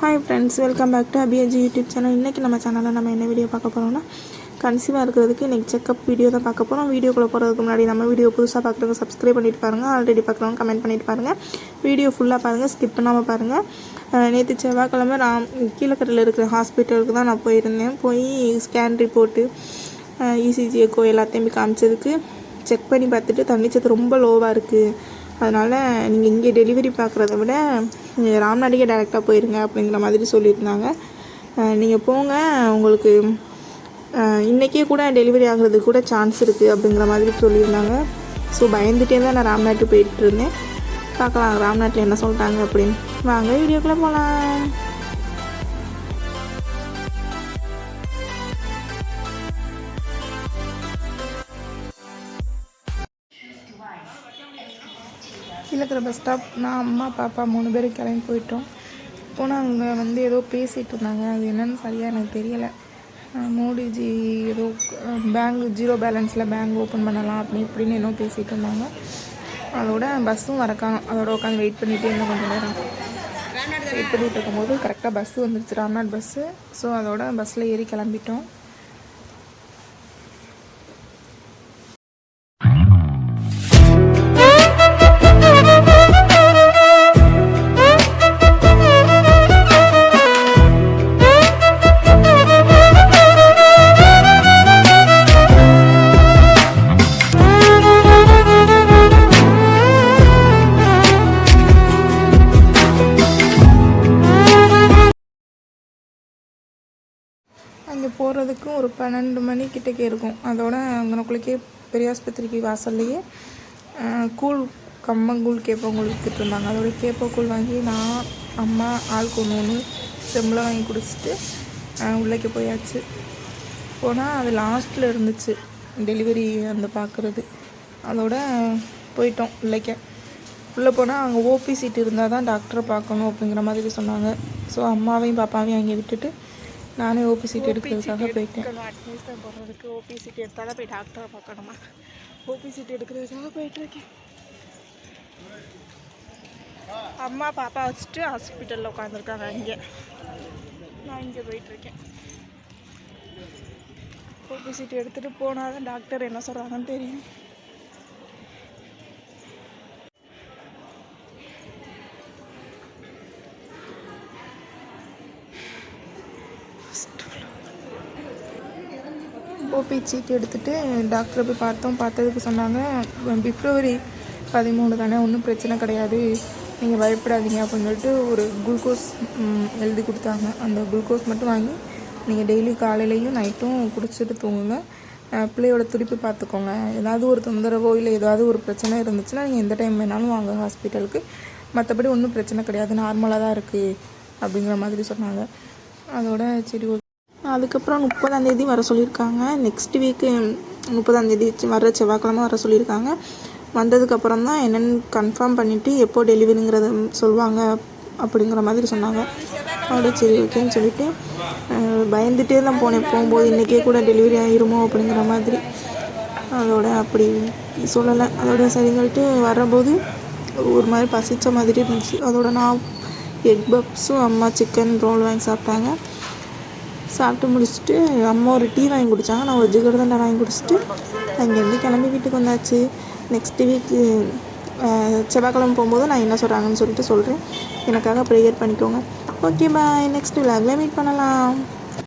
Hi friends welcome back to Abhiyaji YouTube channel இன்றைக்கி நம்ம சேனலில் நம்ம என்ன வீடியோ பார்க்க போகிறோம்னா கன்சீவாக இருக்கிறதுக்கு இன்றைக்கி செக்கப் வீடியோ தான் பார்க்க போகிறோம் வீடியோக்குள்ளே போகிறதுக்கு முன்னாடி நம்ம வீடியோ புதுசாக பார்க்குறவங்க சப்ஸ்கிரைப் பண்ணிட்டு பாருங்கள் ஆல்ரெடி பார்க்குறவங்க கமெண்ட் பண்ணிட்டு பாருங்கள் வீடியோ ஃபுல்லாக பாருங்கள் ஸ்கிப் பண்ணாமல் பாருங்கள் நேற்று செவ்வாய்க்கிழமை நான் கீழக்கரையில் இருக்கிற ஹாஸ்பிட்டலுக்கு தான் நான் போயிருந்தேன். போய் ஸ்கேன் ரிப்போர்ட்டு இசிஜி எக்கோ எல்லாத்தையும் போய் காமிச்சதுக்கு செக் பண்ணி பார்த்துட்டு தண்ணிச்சத்து ரொம்ப லோவாக இருக்குது அதனால் நீங்கள் இங்கே டெலிவரி பார்க்குறத விட நீங்கள் ராம்நாடுக்கே டேரெக்டாக போயிருங்க அப்படிங்கிற மாதிரி சொல்லியிருந்தாங்க. நீங்கள் போங்க உங்களுக்கு இன்றைக்கே கூட டெலிவரி ஆகிறதுக்கு கூட சான்ஸ் இருக்குது அப்படிங்கிற மாதிரி சொல்லியிருந்தாங்க. ஸோ பயந்துட்டே தான் நான் ராம்நாட்டு போயிட்டு இருந்தேன். பார்க்கலாம் ராம்நாட்டில் என்ன சொல்லிட்டாங்க அப்படின்னு. வாங்க வீடியோக்குள்ளே போகலாம் கீழே இருக்கிற பஸ் ஸ்டாப் நான் அம்மா பாப்பா மூணு பேரும் கிளம்பி போயிட்டோம். போனால் அவங்க வந்து ஏதோ பேசிகிட்டு இருந்தாங்க. அது என்னன்னு சரியாக எனக்கு தெரியலை. மோடிஜி ஏதோ பேங்க் ஜீரோ பேலன்ஸில் பேங்க் ஓப்பன் பண்ணலாம் அப்படி இப்படின்னு ஏதோ பேசிகிட்டு இருந்தாங்க. அதோட பஸ்ஸும் வரக்காங்க. அதோட உட்காந்து வெயிட் பண்ணிகிட்டே இன்னும் கொஞ்சம் நேரம். வெயிட் பண்ணிகிட்டு இருக்கும்போது கரெக்டாக பஸ்ஸு வந்துருச்சு. ராம்நாத் பஸ்ஸு ஸோ அதோட பஸ்ஸில் ஏறி கிளம்பிட்டோம். அங்கே போகிறதுக்கும் ஒரு பன்னெண்டு மணி கிட்டக்கே இருக்கும். அதோட அங்கனக்குள்ளக்கே பெரியாஸ்பத்திரிக்கு வாசல்லையே கூழ் கம்மங்கூழ் கேப்பங்கூழ் விற்றுட்டு இருந்தாங்க. அதோட கேப்பக்கூழ் வாங்கி நான் அம்மா ஆளுக்கு ஒன்று ஒன்று செம்மில் வாங்கி குடிச்சிட்டு அஹ், உள்ளேக்கு போயாச்சு. போனால் அது லாஸ்ட்டில் இருந்துச்சு டெலிவரி அந்த பார்க்குறது அதோட போயிட்டோம் உள்ளேக்க. உள்ளே போனால் அங்கே ஓபி சீட் இருந்தால் தான் டாக்டரை பார்க்கணும் அப்படிங்கிற மாதிரி சொன்னாங்க. ஸோ அம்மாவையும் பாப்பாவையும் அங்கே விட்டுட்டு நானே ஓபி சீட் எடுக்கிறதுக்காக போயிட்டேன். அட்மிஷன் போடுறதுக்கு ஓபி சீட் எடுத்தால் தான் போய் டாக்டரை பார்க்கணுமா? ஓபி சீட் எடுக்கிறதுக்காக போயிட்டு இருக்கேன் அம்மா பாப்பா வச்சுட்டு ஹாஸ்பிட்டலில் உட்காந்துருக்காங்க இங்கே நான் இங்கே போயிட்டுருக்கேன். ஓபி சீட் எடுத்துகிட்டு போனால் தான் டாக்டர் என்ன சொல்கிறாங்கன்னு தெரியும். ஓபி சீட் எடுத்துகிட்டு டாக்டரை போய் பார்த்தோம். பார்த்ததுக்கு சொன்னாங்க பிப்ரவரி பதிமூணு தானே ஒன்றும் பிரச்சனை கிடையாது. நீங்கள் பயப்படாதீங்க அப்படின்னு சொல்லிட்டு ஒரு குளுக்கோஸ் எழுதி கொடுத்தாங்க. அந்த குளுக்கோஸ் மட்டும் வாங்கி நீங்கள் டெய்லி காலையிலையும் நைட்டும் குடிச்சிட்டு தூங்குங்க. பிள்ளையோட துடிப்பு பார்த்துக்கோங்க. ஏதாவது ஒரு தொந்தரவோ இல்லை ஏதாவது ஒரு பிரச்சனை இருந்துச்சுன்னா நீங்கள் எந்த டைம் வேணாலும் வாங்க ஹாஸ்பிட்டலுக்கு மற்றபடி ஒன்றும் பிரச்சனை கிடையாது. நார்மலாக தான் இருக்குது அப்படிங்கிற மாதிரி சொன்னாங்க. அதோட சரி ஓகே அதுக்கப்புறம் முப்பதாந்தேதி வர சொல்லியிருக்காங்க. நெக்ஸ்ட் வீக்கு முப்பதாந்தேதி வர செவ்வாய்க்கிழமை வர சொல்லியிருக்காங்க. வந்ததுக்கப்புறம் தான் என்னென்னு கன்ஃபார்ம் பண்ணிவிட்டு எப்போ டெலிவரிங்கிறத சொல்லுவாங்க அப்படிங்கிற மாதிரி சொன்னாங்க. அதோட சரி ஓகேன்னு சொல்லிட்டு பயந்துகிட்டே பயந்துட்டே தான் போனேன். போகும்போது இன்றைக்கே கூட டெலிவரி ஆயிருமோ அப்படிங்கிற மாதிரி. அதோட அப்படி சொல்லலை. அதோட சரிங்கள்ட்டு சொல்லிட்டு வரும்போது ஒரு மாதிரி பசித்த மாதிரி இருந்துச்சு. அதோட நான் எக் பப்ஸும் அம்மா சிக்கன் ரோல் வாங்கி சாப்பிட்டாங்க. சாப்பிட்டு முடிச்சுட்டு அம்மா ஒரு டீ வாங்கி குடித்தாங்க நான் ஒரு ஜிகர்தண்டா வாங்கி குடிச்சிட்டு அங்கேருந்து கிளம்பி வீட்டுக்கு வந்தாச்சு. நெக்ஸ்ட் வீக்கு செவ்வாய்க்கிழமை போகும்போது நான் என்ன சொல்கிறாங்கன்னு சொல்லிட்டு சொல்கிறேன் எனக்காக ப்ரேயர் பண்ணிக்கோங்க. ஓகே பாய் நெக்ஸ்ட் விலாகில் மீட் பண்ணலாம்.